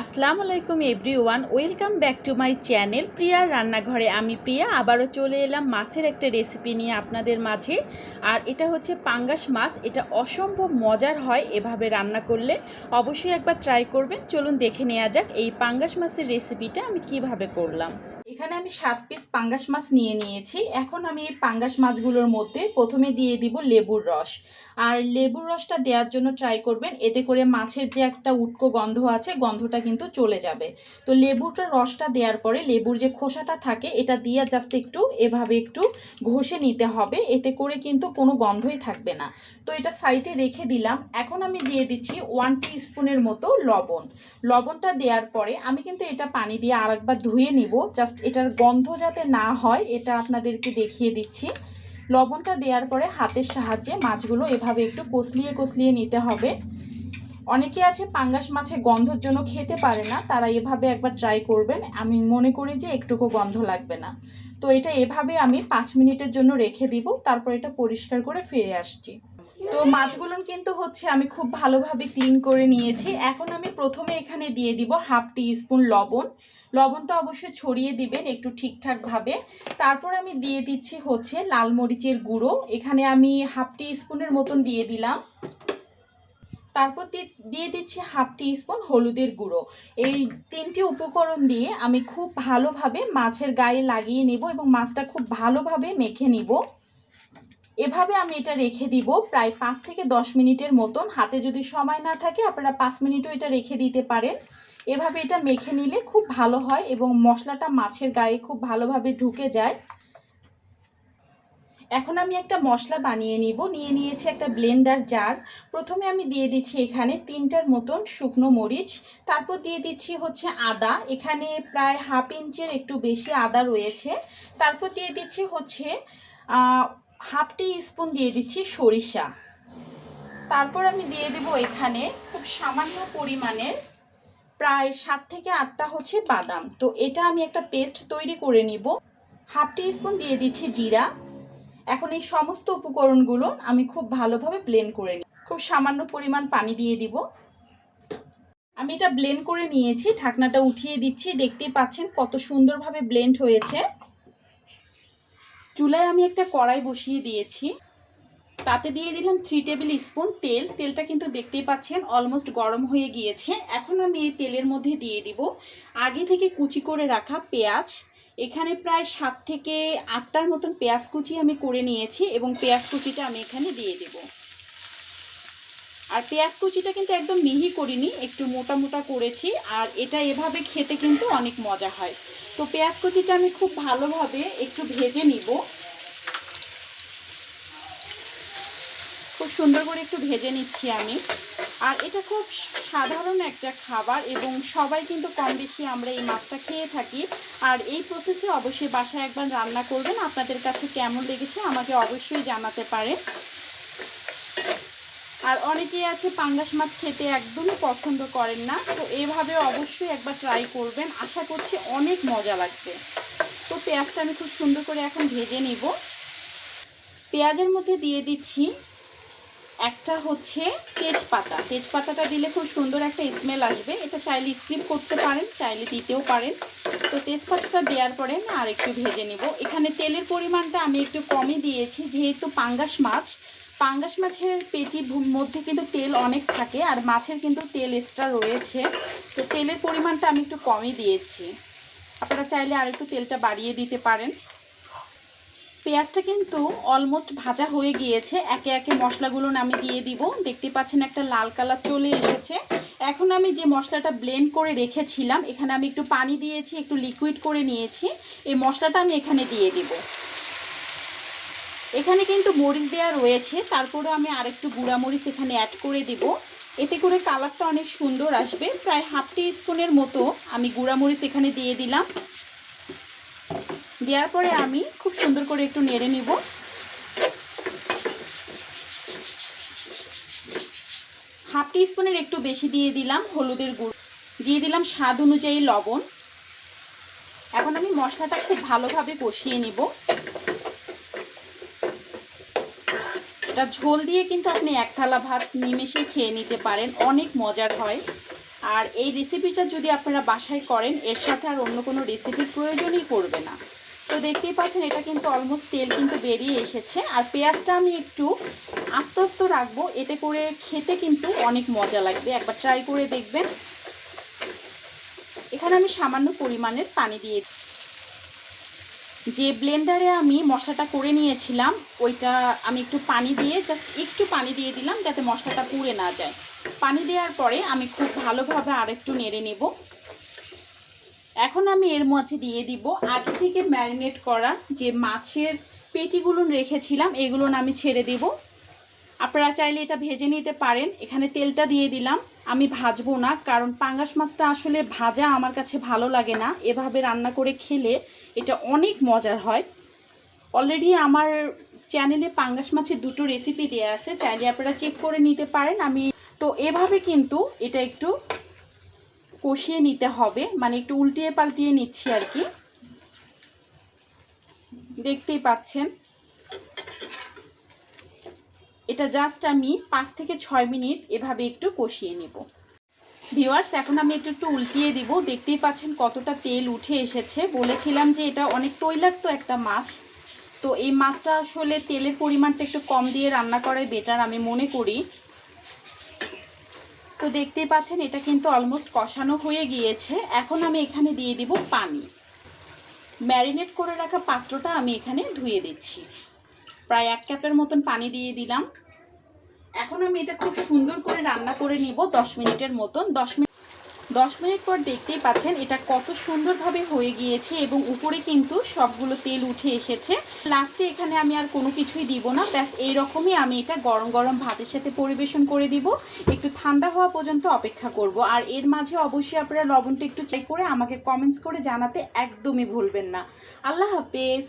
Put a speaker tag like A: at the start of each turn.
A: আসসালামু আলাইকুম everyone welcome back to my channel প্রিয়ার রান্নাঘরে। আমি প্রিয়া, আবারও চলে এলাম মাছের একটা রেসিপি নিয়ে আপনাদের মাঝে। আর এটা হচ্ছে পাঙ্গাস মাছ, এটা অসম্ভব মজার হয় এভাবে রান্না করলে। অবশ্যই একবার ট্রাই করবেন। চলুন দেখে নেওয়া যাক এই পাঙ্গাস মাছের রেসিপিটা আমি কীভাবে করলাম। এখানে আমি সাত পিস পাঙ্গাস মাছ নিয়ে নিয়েছি। এখন আমি এই পাঙ্গাস মাছগুলোর মধ্যে প্রথমে দিয়ে দিব লেবুর রস। আর লেবুর রসটা দেওয়ার জন্য ট্রাই করবেন, এতে করে মাছের যে একটা উটকো গন্ধ আছে, গন্ধটা কিন্তু চলে যাবে। তো লেবুটার রসটা দেওয়ার পরে লেবুর যে খোসাটা থাকে, এটা দিয়ে জাস্ট একটু এভাবে একটু ঘষে নিতে হবে, এতে করে কিন্তু কোনো গন্ধই থাকবে না। তো এটা সাইডে রেখে দিলাম। এখন আমি দিয়ে দিচ্ছি ওয়ান স্পুনের মতো লবণ। লবণটা দেওয়ার পরে আমি কিন্তু এটা পানি দিয়ে আরেকবার ধুয়ে নিব জাস্ট এটার গন্ধ যাতে না হয়, এটা আপনাদেরকে দেখিয়ে দিচ্ছি। লবণটা দেওয়ার পরে হাতের সাহায্যে মাছগুলো এভাবে একটু কষলিয়ে কষলিয়ে নিতে হবে। অনেকে আছে পাঙ্গাস মাছে গন্ধর জন্য খেতে পারে না, তারা এভাবে একবার ট্রাই করবেন। আমি মনে করি যে একটুকু গন্ধ লাগবে না। তো এটা এভাবে আমি পাঁচ মিনিটের জন্য রেখে দিব, তারপর এটা পরিষ্কার করে ফিরে আসছি। তো মাছগুলো কিন্তু হচ্ছে আমি খুব ভালোভাবে ক্লিন করে নিয়েছি। এখন আমি প্রথমে এখানে দিয়ে দিব হাফ টি স্পুন লবণ। লবণটা অবশ্যই ছড়িয়ে দিবেন একটু ঠিকঠাকভাবে। তারপর আমি দিয়ে দিচ্ছি হচ্ছে লাল মরিচের গুঁড়ো। এখানে আমি হাফ টি স্পুনের মতন দিয়ে দিলাম। তারপর দিয়ে দিচ্ছি হাফ টি স্পুন হলুদের গুঁড়ো। এই তিনটি উপকরণ দিয়ে আমি খুব ভালোভাবে মাছের গায়ে লাগিয়ে নেব এবং মাছটা খুব ভালোভাবে মেখে নিব। এভাবে আমি এটা রেখে দিব প্রায় পাঁচ থেকে দশ মিনিটের মতন। হাতে যদি সময় না থাকে, আপনারা পাঁচ মিনিটও এটা রেখে দিতে পারেন। এভাবে এটা মেখে নিলে খুব ভালো হয় এবং মশলাটা মাছের গায়ে খুব ভালোভাবে ঢুকে যায়। এখন আমি একটা মশলা বানিয়ে নিব। নিয়ে নিয়েছি একটা ব্লেন্ডার জার। প্রথমে আমি দিয়ে দিচ্ছি এখানে তিনটার মতন শুকনো মরিচ। তারপর দিয়ে দিচ্ছি হচ্ছে আদা। এখানে প্রায় হাফ ইঞ্চের একটু বেশি আদা রয়েছে। তারপর দিয়ে দিচ্ছি হচ্ছে হাফ টি স্পুন দিয়ে দিচ্ছি সরিষা। তারপর আমি দিয়ে দেব এখানে খুব সামান্য পরিমাণের প্রায় সাত থেকে আটটা হচ্ছে বাদাম। তো এটা আমি একটা পেস্ট তৈরি করে নিব। হাফ টি স্পুন দিয়ে দিচ্ছি জিরা। এখন এই সমস্ত উপকরণগুলো আমি খুব ভালোভাবে ব্লেন্ড করে নিই খুব সামান্য পরিমাণ পানি দিয়ে দিব। আমি এটা ব্লেন্ড করে নিয়েছি। ঢাকনাটা উঠিয়ে দিচ্ছি। দেখতেই পাচ্ছেন কত সুন্দরভাবে ব্লেন্ড হয়েছে। চুলায় আমি একটা কড়াই বসিয়ে দিয়েছি। তাতে দিয়ে দিলাম থ্রি টেবিল স্পুন তেল। তেলটা কিন্তু দেখতেই পাচ্ছেন অলমোস্ট গরম হয়ে গিয়েছে। এখন আমি এই তেলের মধ্যে দিয়ে দিব আগে থেকে কুচি করে রাখা পেঁয়াজ। এখানে প্রায় সাত থেকে আটটার মতন পেঁয়াজ কুচি আমি করে নিয়েছি এবং পেঁয়াজ কুচিটা আমি এখানে দিয়ে দেব। আর পেঁয়াজ কুচিটা কিন্তু একদম মিহি করিনি, একটু মোটা মোটা করেছি, আর এটা এভাবে খেতে কিন্তু অনেক মজা হয়। তো পেঁয়াজ কুচিটা আমি খুব ভালোভাবে একটু ভেজে নিব। খুব সুন্দর করে একটু ভেজে নিচ্ছি আমি। আর এটা খুব সাধারণ একটা খাবার এবং সবাই কিন্তু কম বেশি আমরা এই মাছটা খেয়ে থাকি। আর এই প্রসেসে অবশ্যই বাসায় একবার রান্না করবেন। আপনাদের কাছে কেমন লেগেছে আমাকে অবশ্যই জানাতে পারে আর অনেকেই আছে পাঙ্গাস মাছ খেতে একদমই পছন্দ করেন না, তো এভাবে অবশ্যই একবার ট্রাই করবেন। আশা করছি অনেক মজা লাগবে। তো পেঁয়াজটা আমি খুব সুন্দর করে এখন ভেজে নিব। পেঁয়াজের মধ্যে দিয়ে দিচ্ছি একটা হচ্ছে তেজপাতা। তেজপাতাটা দিলে খুব সুন্দর একটা স্মেল আসবে। এটা চাইলে স্কিপ করতে পারেন, চাইলে দিতেও পারেন। তো তেজপাতাটা দেওয়ার পরে না আর একটু ভেজে নিব। এখানে তেলের পরিমাণটা আমি একটু কমই দিয়েছি, যেহেতু পাঙ্গাস মাছ পাঙ্গাস মাছের পেটির মধ্যে কিন্তু তেল অনেক থাকে আর মাছের কিন্তু তেল এক্সট্রা রয়েছে। তো তেলের পরিমাণটা আমি একটু কমই দিয়েছি। আপনারা চাইলে আর একটু তেলটা বাড়িয়ে দিতে পারেন। পেঁয়াজটা কিন্তু অলমোস্ট ভাজা হয়ে গিয়েছে। একে একে মশলাগুলো আমি দিয়ে দিব। দেখতে পাচ্ছেন একটা লাল কালার চলে এসেছে। এখন আমি যে মশলাটা ব্লেন্ড করে রেখেছিলাম, এখানে আমি একটু পানি দিয়েছি, একটু লিকুইড করে নিয়েছি। এই মশলাটা আমি এখানে দিয়ে দিব। এখানে কিন্তু মরিচ দেওয়া রয়েছে। তারপরে আমি আরেকটু গুঁড়া মরিচ এখানে অ্যাড করে দিব। এতে করে কালারটা অনেক সুন্দর আসবে। প্রায় হাফ টি স্পুনের মতো আমি গুঁড়া মরিচ এখানে দিয়ে দিলাম। দেওয়ার পরে আমি খুব সুন্দর করে একটু নেড়ে নিব। হাফ টি স্পুনের একটু বেশি দিয়ে দিলাম হলুদের গুঁড়ো। দিয়ে দিলাম স্বাদ অনুযায়ী লবণ। এখন আমি মশলাটা খুব ভালোভাবে কষিয়ে নিব। এটা ঝোল দিয়ে কিন্তু আপনি এক থালা ভাত নিমেষে খেয়ে নিতে পারেন, অনেক মজার হয়। আর এই রেসিপিটা যদি আপনারা বাসায় করেন, এর সাথে আর অন্য কোনো রেসিপির প্রয়োজনই পড়বে না। তো দেখতেই পাচ্ছেন, এটা কিন্তু অলমোস্ট তেল কিন্তু বেরিয়ে এসেছে। আর পেঁয়াজটা আমি একটু আস্তে আস্তে রাখব, এতে করে খেতে কিন্তু অনেক মজা লাগবে। একবার ট্রাই করে দেখবেন। এখানে আমি সামান্য পরিমাণের পানি দিয়ে যে ব্লেন্ডারে আমি মশলাটা করে নিয়েছিলাম, ওইটা আমি একটু পানি দিয়ে জাস্ট একটু পানি দিয়ে দিলাম যাতে মশলাটা পুড়ে না যায়। পানি দেওয়ার পরে আমি খুব ভালোভাবে আরেকটু নেড়ে নেব। এখন আমি এর মাঝে দিয়ে দিব আগে থেকে ম্যারিনেট করা যে মাছের পেটিগুলো রেখেছিলাম, এগুলো আমি ছেড়ে দেব। আপনারা চাইলে এটা ভেজে নিতে পারেন। এখানে তেলটা দিয়ে দিলাম। আমি ভাজবো না, কারণ পাঙ্গাস মাছটা আসলে ভাজা আমার কাছে ভালো লাগে না। এভাবে রান্না করে খেলে এটা অনেক মজার হয়। অলরেডি আমার চ্যানেলে পাঙ্গাস মাছের দুটো রেসিপি দেওয়া আছে, চাইলে আপনারা চেক করে নিতে পারেন। আমি তো এভাবে কিন্তু এটা একটু কষিয়ে নিতে হবে মানে একটু উল্টিয়ে পাল্টিয়ে নিচ্ছি আর কি। দেখতেই পাচ্ছেন। এটা জাস্ট আমি পাঁচ থেকে ছয় মিনিট এভাবে একটু কষিয়ে নেব। ভিওয়ার্স এখন আমি একটু একটু উল্টিয়ে দিব। দেখতেই পাচ্ছেন কতটা তেল উঠে এসেছে। বলেছিলাম যে এটা অনেক তৈলাক্ত একটা মাছ। তো এই মাছটা আসলে তেলের পরিমাণটা একটু কম দিয়ে রান্না করাই বেটার আমি মনে করি। তো দেখতেই পাচ্ছেন এটা কিন্তু অলমোস্ট কষানো হয়ে গিয়েছে। এখন আমি এখানে দিয়ে দিব পানি। ম্যারিনেট করে রাখা পাত্রটা আমি এখানে ধুয়ে দিচ্ছি। প্রায় এক কাপের মতন পানি দিয়ে দিলাম। এখন আমি এটা খুব সুন্দর করে রান্না করে নিব দশ মিনিটের মতন। দশ মিনিট দশ মিনিট পর দেখতেই পাচ্ছেন এটা কত সুন্দরভাবে হয়ে গিয়েছে এবং উপরে কিন্তু সবগুলো তেল উঠে এসেছে। লাস্টে এখানে আমি আর কোনো কিছুই দিব না। ব্যাস, এইরকমই আমি এটা গরম গরম ভাতের সাথে পরিবেশন করে দিব। একটু ঠান্ডা হওয়া পর্যন্ত অপেক্ষা করব। আর এর মাঝে অবশ্যই আপনারা লবণটা একটু চেক করে আমাকে কমেন্টস করে জানাতে একদমই ভুলবেন না। আল্লাহ হাফেজ।